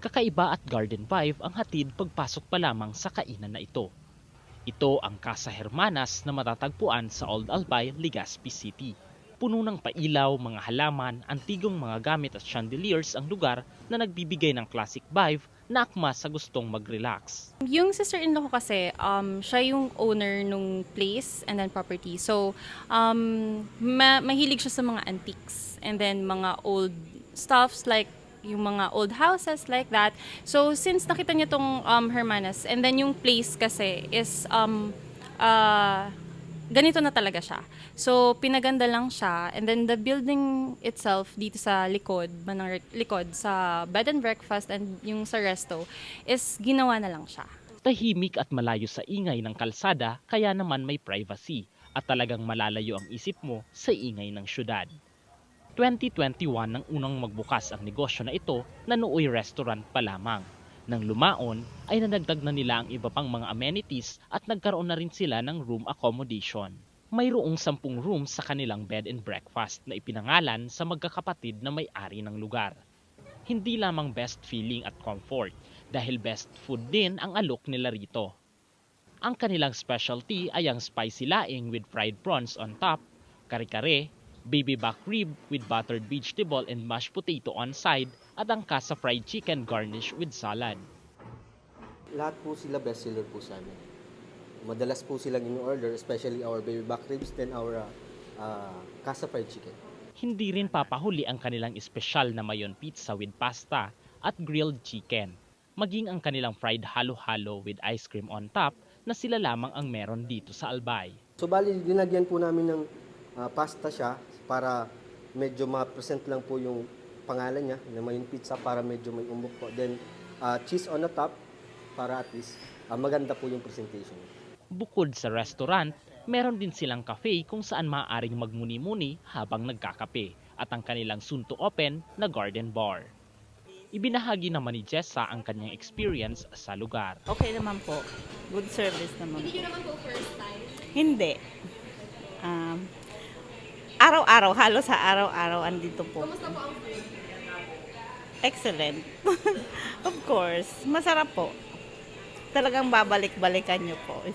Kakaiba at garden vibe ang hatid pagpasok pa lamang sa kainan na ito. Ito ang Casa Hermanas na matatagpuan sa Old Albay, Legazpi City. Puno ng pailaw, mga halaman, antigong mga gamit at chandeliers ang lugar na nagbibigay ng classic vibe na akma sa gustong mag-relax. Yung sister-in-law ko kasi, um, siya yung owner nung place and then property. So, um, ma- mahilig siya sa mga antiques and then mga old stuffs like yung mga old houses like that. So, since nakita niya tong um, Hermanas and then yung place kasi is um, uh, ganito na talaga siya. So, pinaganda lang siya. And then, the building itself dito sa likod, manang likod, sa bed and breakfast and yung sa resto, is ginawa na lang siya. Tahimik at malayo sa ingay ng kalsada kaya naman may privacy at talagang malalayo ang isip mo sa ingay ng syudad. 2021 nang unang magbukas ang negosyo na ito na nooy restaurant pa lamang. Nang lumaon ay nadagdag na nila ang iba pang mga amenities at nagkaroon na rin sila ng room accommodation. Mayroong sampung rooms sa kanilang bed and breakfast na ipinangalan sa magkakapatid na may-ari ng lugar. Hindi lamang best feeling at comfort dahil best food din ang alok nila rito. Ang kanilang specialty ay ang spicy laing with fried prawns on top, kare-kare, baby back rib with buttered vegetable and mashed potato on side, at ang casa fried chicken garnish with salad. Lahat po sila bestseller po sa amin. Madalas po silang in-order, especially our baby back ribs, then our uh, uh, casa fried chicken. Hindi rin papahuli ang kanilang espesyal na mayon pizza with pasta at grilled chicken. Maging ang kanilang fried halo-halo with ice cream on top na sila lamang ang meron dito sa Albay. So bali, dinagyan po namin ng uh, pasta siya para medyo ma-present lang po yung pangalan niya, na may pizza para medyo may umbok po. Then uh, cheese on the top para at least uh, maganda po yung presentation. Bukod sa restaurant, meron din silang cafe kung saan maaaring magmuni-muni habang nagkakape at ang kanilang soon to open na garden bar. Ibinahagi naman ni Jessa ang kanyang experience sa lugar. Okay naman po. Good service naman Hindi nyo naman po first time? Hindi. Um, araw-araw, halos sa araw-araw andito po. Kamusta po ang food? Excellent. of course. Masarap po. Talagang babalik-balikan nyo po. If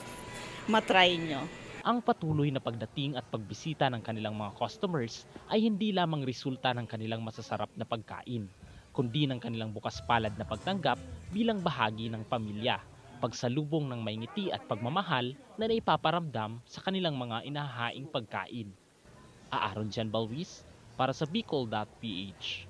matry nyo. Ang patuloy na pagdating at pagbisita ng kanilang mga customers ay hindi lamang resulta ng kanilang masasarap na pagkain, kundi ng kanilang bukas palad na pagtanggap bilang bahagi ng pamilya, pagsalubong ng may ngiti at pagmamahal na naipaparamdam sa kanilang mga inahahaing pagkain. Aaron Jan Balwis? Para sa Bicol.ph